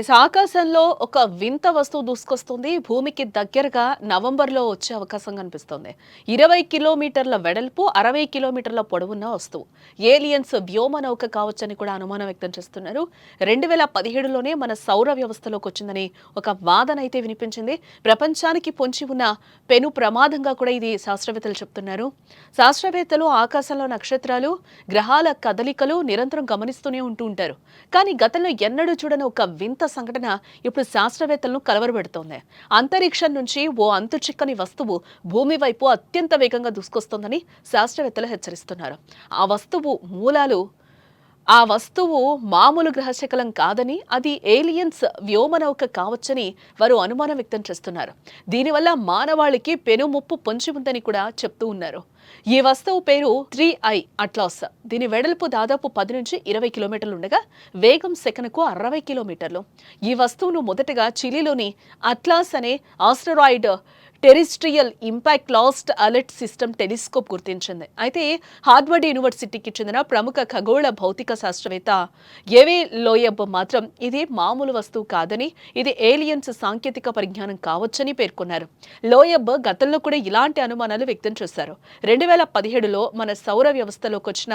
Yes ఆకాశంలో ఒక వింత వస్తువు దూసుకొస్తుంది. భూమికి దగ్గరగా నవంబర్లో వచ్చే అవకాశం కనిపిస్తుంది. ఇరవై కిలోమీటర్ల వెడల్పు అరవై కిలోమీటర్ల పొడవున్న వస్తువు. ఏలియన్స్ వ్యోమ నౌక కావచ్చని కూడా అనుమానం వ్యక్తం చేస్తున్నారు. రెండు వేల పదిహేడులోనే మన సౌర వ్యవస్థలోకి వచ్చిందని ఒక వాదన అయితే వినిపించింది. ప్రపంచానికి పొంచి ఉన్న పెను ప్రమాదంగా కూడా ఇది శాస్త్రవేత్తలు చెప్తున్నారు. శాస్త్రవేత్తలు ఆకాశంలో నక్షత్రాలు గ్రహాల కదలికలు నిరంతరం గమనిస్తూనే ఉంటూ ఉంటారు. కానీ గతంలో ఎన్నడూ చూడని ఒక వింత సంఘటన ఇప్పుడు శాస్త్రవేత్తలను కలవరపెడుతోంది. అంతరిక్షం నుంచి ఓ అంతు చిక్కని వస్తువు భూమి వైపు అత్యంత వేగంగా దూసుకొస్తోందని శాస్త్రవేత్తలు హెచ్చరిస్తున్నారు. ఆ వస్తువు మూలాలు ఆ వస్తువు మామూలు గ్రహశకలం కాదని అది ఏలియన్స్ వ్యోమనౌక కావచ్చని వారు అనుమానం వ్యక్తం చేస్తున్నారు. దీనివల్ల మానవాళికి పెను ముప్పు పొంచి ఉందని కూడా చెప్తూ ఉన్నారు. ఈ వస్తువు పేరు త్రీ ఐ అట్లాస్. దీని వెడల్పు దాదాపు పది నుంచి ఇరవై కిలోమీటర్లు ఉండగా వేగం సెకనుకు అరవై కిలోమీటర్లు. ఈ వస్తువును మొదటగా చిలీలోని అట్లాస్ అనే asteroid terrestrial impact last alert system telescope గుర్తించింది. అయితే హార్వర్డ్ యూనివర్సిటీకి చెందిన ప్రముఖ ఖగోళ భౌతిక శాస్త్రవేత్త ఏవే లోయబ్ మాత్రం ఇది మామూలు వస్తువు కాదని ఇది ఏలియన్స్ సాంకేతిక పరిజ్ఞానం కావచ్చని పేర్కొన్నారు. లోయబ్ గతంలో కూడా ఇలాంటి అనుమానాలు వ్యక్తం చేశారు. రెండు వేల పదిహేడులో మన సౌర వ్యవస్థలోకి వచ్చిన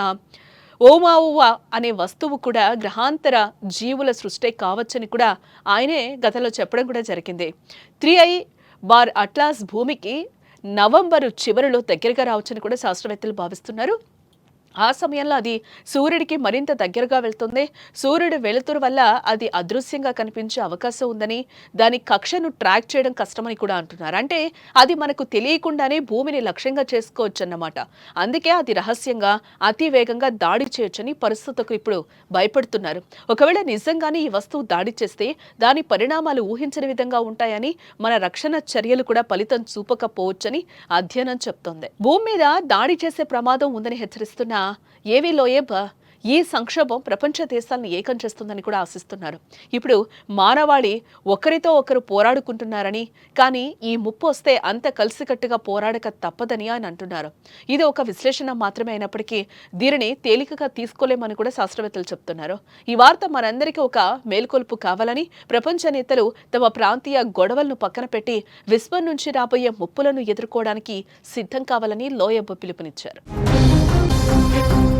ఓమావువా అనే వస్తువు కూడా గ్రహాంతర జీవుల సృష్టి కావచ్చని కూడా ఆయనే గతంలో చెప్పడం కూడా జరిగింది. త్రీ ఐ వారు అట్లాస్ భూమికి నవంబరు చివరిలో దగ్గరగా రావచ్చని కూడా శాస్త్రవేత్తలు భావిస్తున్నారు. ఆ సమయంలో అది సూర్యుడికి మరింత దగ్గరగా వెళ్తుంది. సూర్యుడు వెలుతురు వల్ల అది అదృశ్యంగా కనిపించే అవకాశం ఉందని దాని కక్షను ట్రాక్ చేయడం కష్టమని కూడా అంటున్నారు. అంటే అది మనకు తెలియకుండానే భూమిని లక్ష్యంగా చేసుకోవచ్చు అన్నమాట అందుకే అది రహస్యంగా అతి వేగంగా దాడి చేయొచ్చని పరిస్థితులకు ఇప్పుడు భయపడుతున్నారు. ఒకవేళ నిజంగానే ఈ వస్తువు దాడి చేస్తే దాని పరిణామాలు ఊహించని విధంగా ఉంటాయని మన రక్షణ చర్యలు కూడా ఫలితం చూపకపోవచ్చని అధ్యయనం చెప్తోంది. భూమి మీద దాడి చేసే ప్రమాదం ఉందని హెచ్చరిస్తున్న ఏవీ లోయబ్బ? ఈ సంక్షోభం ప్రపంచ దేశాలను ఏకం చేస్తుందని కూడా ఆశిస్తున్నారు. ఇప్పుడు మానవాళి ఒకరితో ఒకరు పోరాడుకుంటున్నారని కానీ ఈ ముప్పు వస్తే అంత కలిసికట్టుగా పోరాడక తప్పదని ఆయన అంటున్నారు. ఇది ఒక విశ్లేషణ మాత్రమే అయినప్పటికీ దీనిని తేలికగా తీసుకోలేమని కూడా శాస్త్రవేత్తలు చెప్తున్నారు. ఈ వార్త మనందరికీ ఒక మేల్కొల్పు కావాలని ప్రపంచ నేతలు తమ ప్రాంతీయ గొడవలను పక్కన పెట్టి విశ్వం నుంచి రాబోయే ముప్పులను ఎదుర్కోవడానికి సిద్ధం కావాలని లోయబ్బ పిలుపునిచ్చారు. Thank you.